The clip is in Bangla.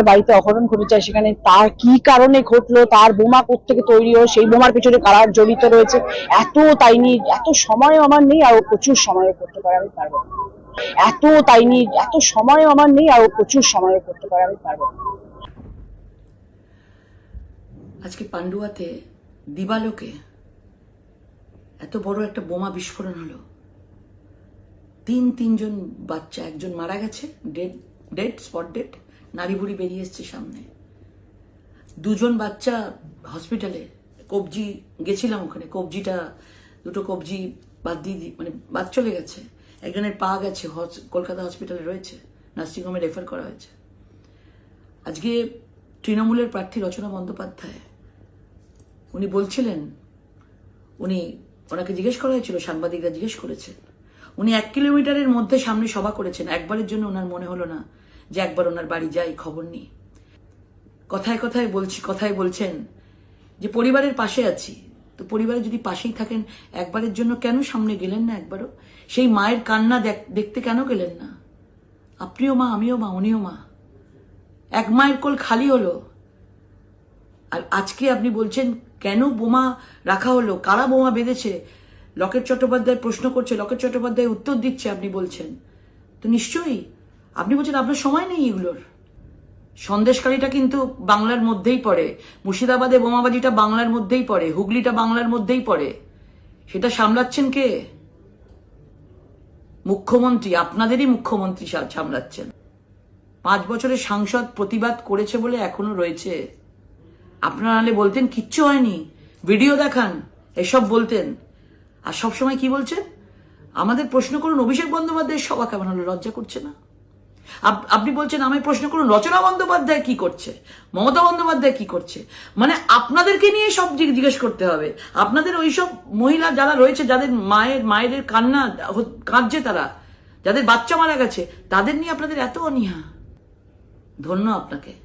একটা বাড়িতে অঘটন ঘটে যায় সেখানে তার কি কারণে ঘটলো, তার বোমা থেকে তৈরি হলো, সেই বোমার পেছনে কারা জড়িত রয়েছে, এত তাই নিয়ে, এত সময় আমার নেই আর প্রচুর সময় করতে পারে, আমি পারব এত তাই নিয়ে, এত সময় আমার নেই আর প্রচুর সময় করতে পারে, আমি পারব আজকে পান্ডুয়াতে দিবালোকে এত বড় একটা বোমা বিস্ফোরণ হলো। তিন, তিনজন বাচ্চা, একজন মারা গেছে, ডেড ডেড, স্পট ডেড। নারী বুড়ি বেরিয়ে এসছে সামনে। দুজন বাচ্চা হসপিটালে, কবজি গেছিলাম ওখানে, কবজিটা, দুটো কবজি বাদ দিয়ে মানে বাদ চলে গেছে। একজনের পা গেছে কলকাতা হসপিটালে রয়েছে, নার্সিংহোমে রেফার করা হয়েছে। আজকে তৃণমূলের প্রার্থী রচনা বন্দ্যোপাধ্যায়, উনি বলছিলেন, উনি ওনাকে জিজ্ঞেস করা হয়েছিল, সাংবাদিকরা জিজ্ঞেস করেছেন। উনি এক কিলোমিটারের মধ্যে সামনে সভা করেছেন, একবারের জন্য ওনার মনে হলো না যে একবার ওনার বাড়ি যাই, খবর নিই। কথায় কথায় বলছি, কথায় বলছেন যে পরিবারের পাশে আছি। তো পরিবারে যদি পাশেই থাকেন, একবারের জন্য কেন সামনে গেলেন না একবারও? সেই মায়ের কান্না দেখ- দেখতে কেন গেলেন না? আপনিও মা, আমিও মা, উনিও মা। এক মায়ের কোল খালি হলো। আর আজকে আপনি বলছেন, কেন বোমা রাখা হলো? কারা বোমা বেঁধেছে? লকেট চট্টোপাধ্যায় প্রশ্ন করছে, লকেট চট্টোপাধ্যায় উত্তর দিচ্ছে, আপনি বলছেন। তো নিশ্চয়ই আপনি বলছেন আপনার সময় নেই এগুলোর। সন্দেশকারীটা কিন্তু বাংলার মধ্যেই পড়ে, মুর্শিদাবাদে বোমাবাজিটা বাংলার মধ্যেই পড়ে, হুগলিটা বাংলার মধ্যেই পড়ে। সেটা সামলাচ্ছেন কে? মুখ্যমন্ত্রী, আপনাদেরই মুখ্যমন্ত্রী সামলাচ্ছেন। পাঁচ বছরের সাংসদ প্রতিবাদ করেছে বলে এখনও রয়েছে। আপনারা নাহলে বলতেন, কিচ্ছু হয়নি। ভিডিও দেখান, এসব বলতেন। আর সব সময় কি বলছেন? আমাদের প্রশ্ন করুন, অভিষেক বন্দ্যোপাধ্যায়ের সভা কেমন হলো? লজ্জা করছে না? আপনি বলছেন আমি প্রশ্ন করুন, রচনা বন্দ্যোপাধ্যায় কি করছে? মমতা বন্দ্যোপাধ্যায় কি করছে? মানে আপনাদেরকে নিয়ে সব জিজ্ঞে- জিজ্ঞেস করতে হবে। আপনাদের ওইসব মহিলা যারা রয়েছে, যাদের মায়ের মায়েদের কান্না কাঁদছে তারা, যাদের বাচ্চা মারা গেছে, তাদের নিয়ে আপনাদের এত অনীহা। ধন্য আপনাকে।